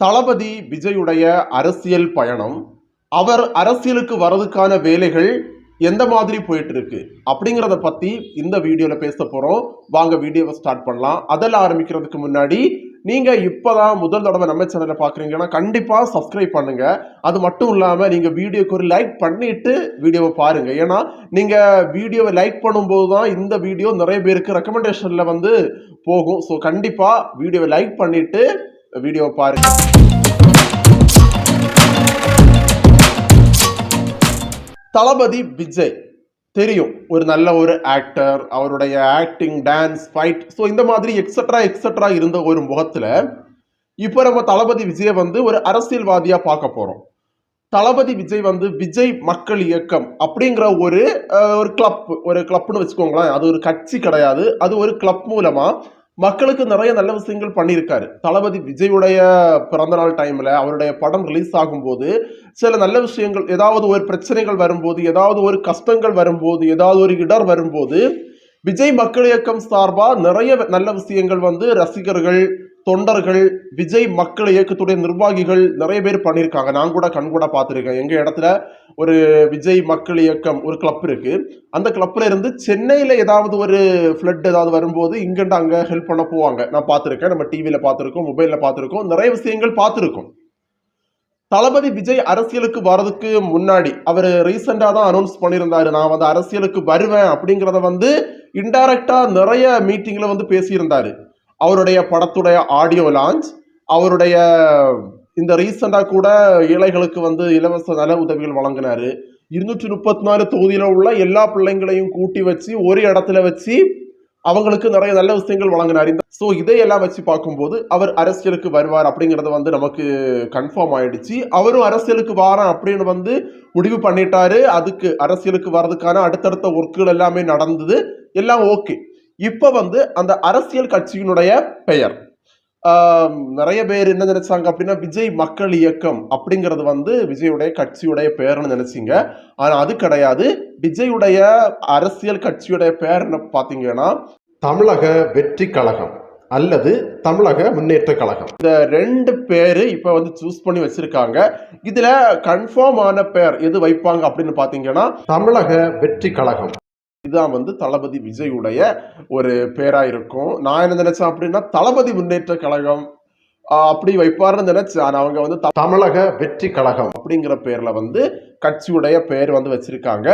தளபதி விஜயுடைய அரசியல் பயணம் அவர் அரசியலுக்கு வர்றதுக்கான வேலைகள் எந்த மாதிரி போயிட்டு இருக்கு அப்படிங்கிறத பத்தி இந்த வீடியோல பேச போறோம். வாங்க வீடியோவை ஸ்டார்ட் பண்ணலாம். அதில் ஆரம்பிக்கிறதுக்கு முன்னாடி நீங்க இப்பதான் முதல் தடவை நம்ம சேனலை பாக்குறீங்கன்னா கண்டிப்பா சப்ஸ்கிரைப் பண்ணுங்க. அது மட்டும் இல்லாம நீங்க வீடியோக்கு ஒரு லைக் பண்ணிட்டு வீடியோவை பாருங்க. ஏன்னா நீங்க வீடியோவை லைக் பண்ணும்போது தான் இந்த வீடியோ நிறைய பேருக்கு ரெக்கமெண்டேஷன்ல வந்து போகும். ஸோ கண்டிப்பா வீடியோவை லைக் பண்ணிட்டு வீடியோ பாருங்க. தளபதி விஜய் தெரியும். ஒரு நல்ல ஒரு ஆக்டர் அவருடைய ஆக்டிங் டான்ஸ் ஃபைட் ஸோ இந்த மாதிரி எக்ஸட்ரா எக்ஸட்ரா இருந்த ஒரு முகத்தில் இப்போ நம்ம தளபதி விஜயை வந்து ஒரு அரசியல்வாதியாக பார்க்க போகிறோம் தளபதி விஜய் வந்து விஜய் மக்கள் இயக்கம் அப்படிங்கிற ஒரு ஒரு கிளப் ஒரு கிளப்னு வச்சுக்கோங்களேன். அது ஒரு கட்சி கிடையாது. அது ஒரு கிளப் மூலமாக மக்களுக்கு நிறைய நல்ல விஷயங்கள் பண்ணியிருக்காரு. தளபதி விஜயுடைய பிறந்தநாள் டைமில் அவருடைய படம் ரிலீஸ் ஆகும்போது சில நல்ல விஷயங்கள் ஏதாவது ஒரு பிரச்சனைகள் வரும்போது ஏதாவது ஒரு கஷ்டங்கள் வரும்போது ஏதாவது ஒரு இடர் வரும்போது விஜய் மக்கள் இயக்கம் சார்பாக நிறைய நல்ல விஷயங்கள் வந்து ரசிகர்கள் தொண்டர்கள் விஜய் மக்கள் இயக்கத்துடைய நிர்வாகிகள் நிறைய பேர் பண்ணியிருக்காங்க. நான் கூட கண் கூட பார்த்துருக்கேன். எங்கள் இடத்துல ஒரு விஜய் மக்கள் இயக்கம் ஒரு கிளப் இருக்குது அந்த கிளப்பில் இருந்து சென்னையில் ஏதாவது ஒரு ஃப்ளட் ஏதாவது வரும்போது இங்கிட்ட அங்கே ஹெல்ப் பண்ண போவாங்க. நான் பார்த்துருக்கேன். நம்ம டிவியில் பார்த்துருக்கோம் மொபைலில் பார்த்துருக்கோம். நிறைய விஷயங்கள் பார்த்துருக்கோம். தளபதி விஜய் அரசியலுக்கு வர்றதுக்கு முன்னாடி அவர் ரீசெண்டாக தான் அனௌன்ஸ் பண்ணியிருந்தாரு. நான் வந்து அரசியலுக்கு வருவேன் அப்படிங்கிறத வந்து இன்டைரக்டாக நிறைய மீட்டிங்கில் வந்து பேசியிருந்தாரு. அவருடைய படத்துடைய ஆடியோ லான்ச் அவருடைய இந்த ரீசெண்டாக கூட ஏழைகளுக்கு வந்து இலவச நல உதவிகள் வழங்கினாரு. இருநூற்றி முப்பத்தி நாலு தொகுதியில் உள்ள எல்லா பிள்ளைங்களையும் கூட்டி வச்சு ஒரு இடத்துல வச்சு அவங்களுக்கு நிறைய நல்ல விஷயங்கள் வழங்கினார். இந்த ஸோ இதையெல்லாம் வச்சு பார்க்கும்போது அவர் அரசியலுக்கு வருவார் அப்படிங்கிறது வந்து நமக்கு கன்ஃபார்ம் ஆயிடுச்சு. அவரும் அரசியலுக்கு வாரம் அப்படின்னு வந்து முடிவு பண்ணிட்டாரு. அதுக்கு அரசியலுக்கு வர்றதுக்கான அடுத்தடுத்த ஒர்க்குகள் எல்லாமே நடந்தது. எல்லாம் ஓகே இப்போ வந்து அந்த அரசியல் கட்சியினுடைய பெயர். நிறைய பேர் என்ன நினைச்சாங்க அப்படின்னா விஜய் மக்கள் இயக்கம் அப்படிங்கிறது வந்து விஜயுடைய கட்சியுடைய பெயர்னு நினைச்சிங்க. ஆனால் அது கிடையாது. விஜயுடைய அரசியல் கட்சியுடைய பெயர் என்ன பார்த்தீங்கன்னா தமிழக வெற்றி கழகம் அல்லது தமிழக முன்னேற்ற கழகம். இந்த ரெண்டு பேர் இப்போ வந்து சூஸ் பண்ணி வச்சிருக்காங்க. இதுல கன்ஃபார்ம் ஆன பெயர் எது வைப்பாங்க அப்படின்னு பாத்தீங்கன்னா தமிழக வெற்றி கழகம். இதுதான் வந்து தளபதி விஜயுடைய ஒரு பேராக இருக்கும். நான் என்ன நினைச்சேன் அப்படின்னா தளபதி முன்னேற்ற கழகம் அப்படி வைப்பாருன்னு நினைச்சேன். ஆனா அவங்க வந்து தமிழக வெற்றி கழகம் அப்படிங்கிற பேர்ல வந்து கட்சியுடைய பெயர் வந்து வச்சிருக்காங்க.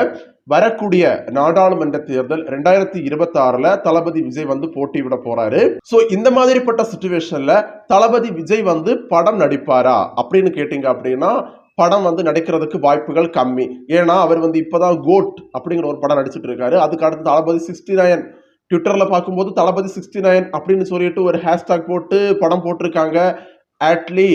வரக்கூடிய நாடாளுமன்ற தேர்தல் ரெண்டாயிரத்தி இருபத்தி ஆறுல தளபதி விஜய் வந்து போட்டியிட போறாரு. சோ இந்த மாதிரிப்பட்ட சுச்சுவேஷன்ல தளபதி விஜய் வந்து படம் நடிப்பாரா அப்படின்னு கேட்டீங்க அப்படின்னா படம் வந்து நடிக்கிறதுக்கு வாய்ப்புகள் கம்மி. ஏன்னா அவர் வந்து இப்போதான் கோட் அப்படிங்கிற ஒரு படம் நடிச்சிட்டு இருக்காரு. அதுக்கு அடுத்து தளபதி சிக்ஸ்டி நைன். ட்விட்டரில் பார்க்கும்போது தளபதி சிக்ஸ்டி நைன் அப்படின்னு சொல்லிட்டு ஒரு ஹேஷ்டாக் போட்டு படம் போட்டிருக்காங்க. ஆட்லி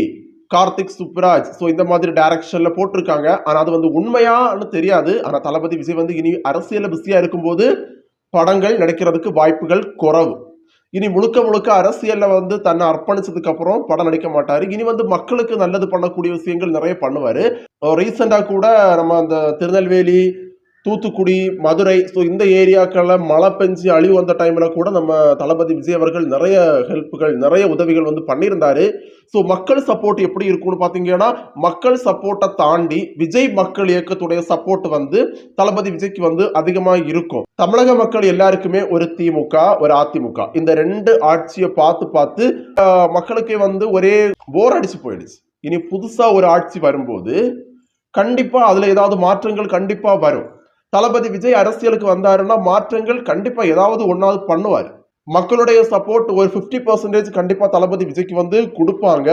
கார்த்திக் சுப்ராஜ். ஸோ இந்த மாதிரி டைரக்ஷனில் போட்டிருக்காங்க. ஆனால் அது வந்து உண்மையான்னு தெரியாது. ஆனால் தளபதி விஜய் வந்து இனி அரசியலில் பிஸியாக இருக்கும்போது படங்கள் நடிக்கிறதுக்கு வாய்ப்புகள் குறவு. இனி முழுக்க முழுக்க அரசியல்ல வந்து தன்னை அர்ப்பணிச்சதுக்கு அப்புறம் படம் நடிக்க மாட்டாரு. இனி வந்து மக்களுக்கு நல்லது பண்ணக்கூடிய விஷயங்கள் நிறைய பண்ணுவாரு. ரீசெண்டா கூட நம்ம அந்த திருநெல்வேலி தூத்துக்குடி மதுரை ஸோ இந்த ஏரியாக்களில் மழை பெஞ்சு அழிவு வந்த டைமில் கூட நம்ம தளபதி விஜய் அவர்கள் நிறைய ஹெல்ப்புகள் நிறைய உதவிகள் வந்து பண்ணியிருந்தாரு. ஸோ மக்கள் சப்போர்ட் எப்படி இருக்கும்னு பார்த்தீங்கன்னா மக்கள் சப்போர்ட்டை தாண்டி விஜய் மக்கள் இயக்கத்துடைய சப்போர்ட் வந்து தளபதி விஜய்க்கு வந்து அதிகமாக இருக்கும். தமிழக மக்கள் எல்லாருக்குமே ஒரு திமுக ஒரு அதிமுக. இந்த ரெண்டு ஆட்சியை பார்த்து பார்த்து மக்களுக்கே வந்து ஒரே போர் அடிச்சு போயிடுச்சு. இனி புதுசாக ஒரு ஆட்சி வரும்போது கண்டிப்பாக அதில் ஏதாவது மாற்றங்கள் கண்டிப்பாக வரும். தளபதி விஜய் அரசியலுக்கு வந்தாருன்னா மாற்றங்கள் கண்டிப்பா ஏதாவது ஒன்னாவது பண்ணுவார். மக்களுடைய சப்போர்ட் ஒரு 50% பர்சன்டேஜ் கண்டிப்பா தளபதி விஜய்க்கு வந்து கொடுப்பாங்க.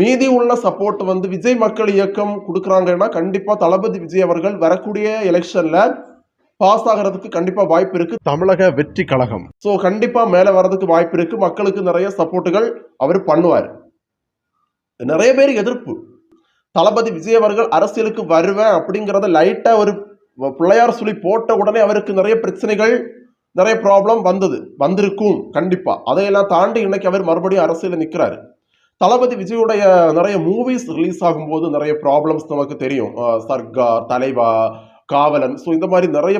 மீதி உள்ள சப்போர்ட் வந்து விஜய் மக்கள் இயக்கம் கொடுக்குறாங்கன்னா கண்டிப்பா தளபதி விஜய் அவர்கள் வரக்கூடிய எலெக்ஷன்ல பாஸ் ஆகிறதுக்கு கண்டிப்பா வாய்ப்பு இருக்கு. தமிழக வெற்றி கழகம். ஸோ கண்டிப்பா மேல வர்றதுக்கு வாய்ப்பு இருக்கு. மக்களுக்கு நிறைய சப்போர்ட்டுகள் அவர் பண்ணுவார். நிறைய பேர் எதிர்ப்பு. தளபதி விஜய் அவர்கள் அரசியலுக்கு வருவேன் அப்படிங்கிறத லைட்டா ஒரு பிள்ளையார் சொல்லி போட்ட உடனே அவருக்கு நிறைய பிரச்சனைகள் நிறைய ப்ராப்ளம் வந்தது. வந்திருக்கும் கண்டிப்பாக அதையெல்லாம் தாண்டி இன்னைக்கு அவர் மறுபடியும் அரசியலில் நிற்கிறாரு தளபதி விஜயுடைய நிறைய மூவிஸ் ரிலீஸ் ஆகும்போது நிறைய ப்ராப்ளம்ஸ் நமக்கு தெரியும். சர்க்கார் சர்கார் தலைவா காவலன். ஸோ இந்த மாதிரி நிறைய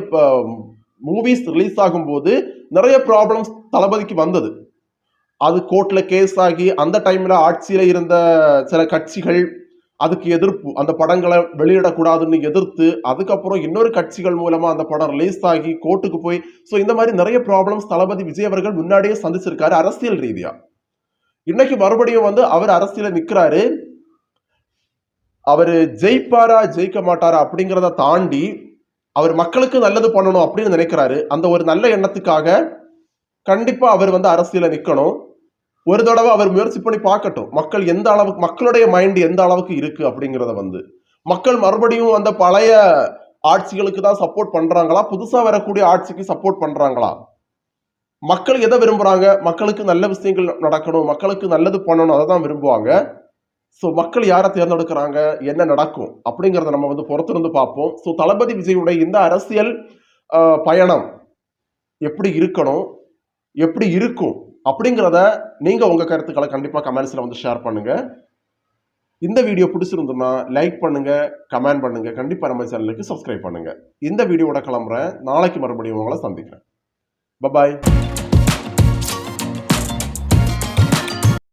மூவிஸ் ரிலீஸ் ஆகும்போது நிறைய ப்ராப்ளம்ஸ் தளபதிக்கு வந்தது. அது கோர்ட்டில் கேஸ் ஆகி அந்த டைமில் ஆட்சியில் இருந்த சில கட்சிகள் அதுக்கு எதிர்ப்பு அந்த படங்களை வெளியிடக்கூடாதுன்னு எதிர்த்து அதுக்கப்புறம் இன்னொரு கட்சிகள் மூலமாக அந்த படம் ரிலீஸ் ஆகி கோர்ட்டுக்கு போய் ஸோ இந்த மாதிரி நிறைய ப்ராப்ளம்ஸ் தளபதி விஜய் அவர்கள் முன்னாடியே சந்திச்சிருக்காரு அரசியல் ரீதியாக இன்னைக்கு மறுபடியும் வந்து அவர் அரசியல நிற்கிறாரு அவர் ஜெயிப்பாரா ஜெயிக்க மாட்டாரா அப்படிங்கிறத தாண்டி அவர் மக்களுக்கு நல்லது பண்ணணும் அப்படின்னு நினைக்கிறாரு. அந்த ஒரு நல்ல எண்ணத்துக்காக கண்டிப்பாக அவர் வந்து அரசியல நிற்கணும் ஒரு தடவை அவர் முயற்சி பண்ணி பார்க்கட்டும். மக்கள் எந்த அளவுக்கு மக்களுடைய மைண்ட் எந்த அளவுக்கு இருக்கு அப்படிங்கிறத வந்து. மக்கள் மறுபடியும் அந்த பழைய ஆட்சிகளுக்கு தான் சப்போர்ட் பண்றாங்களா? புதுசா வரக்கூடிய ஆட்சிக்கு சப்போர்ட் பண்றாங்களா? மக்கள் எதை விரும்புறாங்க? மக்களுக்கு நல்ல விஷயங்கள் நடக்கணும். மக்களுக்கு நல்லது பண்ணணும். அதை தான் விரும்புவாங்க. ஸோ மக்கள் யாரை தேர்ந்தெடுக்கிறாங்க? என்ன நடக்கும்? அப்படிங்கிறத நம்ம வந்து பொறுத்திருந்து பார்ப்போம். ஸோ தளபதி விஜயுடைய இந்த அரசியல் பயணம் எப்படி இருக்கணும்? எப்படி இருக்கும்? அப்படிங்கிறத நீங்கள் உங்கள் கருத்துக்களை கண்டிப்பாக கமெண்ட்ஸில் வந்து ஷேர் பண்ணுங்கள் இந்த வீடியோ பிடிச்சிருந்தோம்னா லைக் பண்ணுங்கள் கமெண்ட் பண்ணுங்கள் கண்டிப்பாக நம்ம சேனலுக்கு சப்ஸ்கிரைப் பண்ணுங்கள் இந்த வீடியோட கிளம்புறேன். நாளைக்கு மறுபடியும் உங்களை சந்திக்கிறேன். பபாய்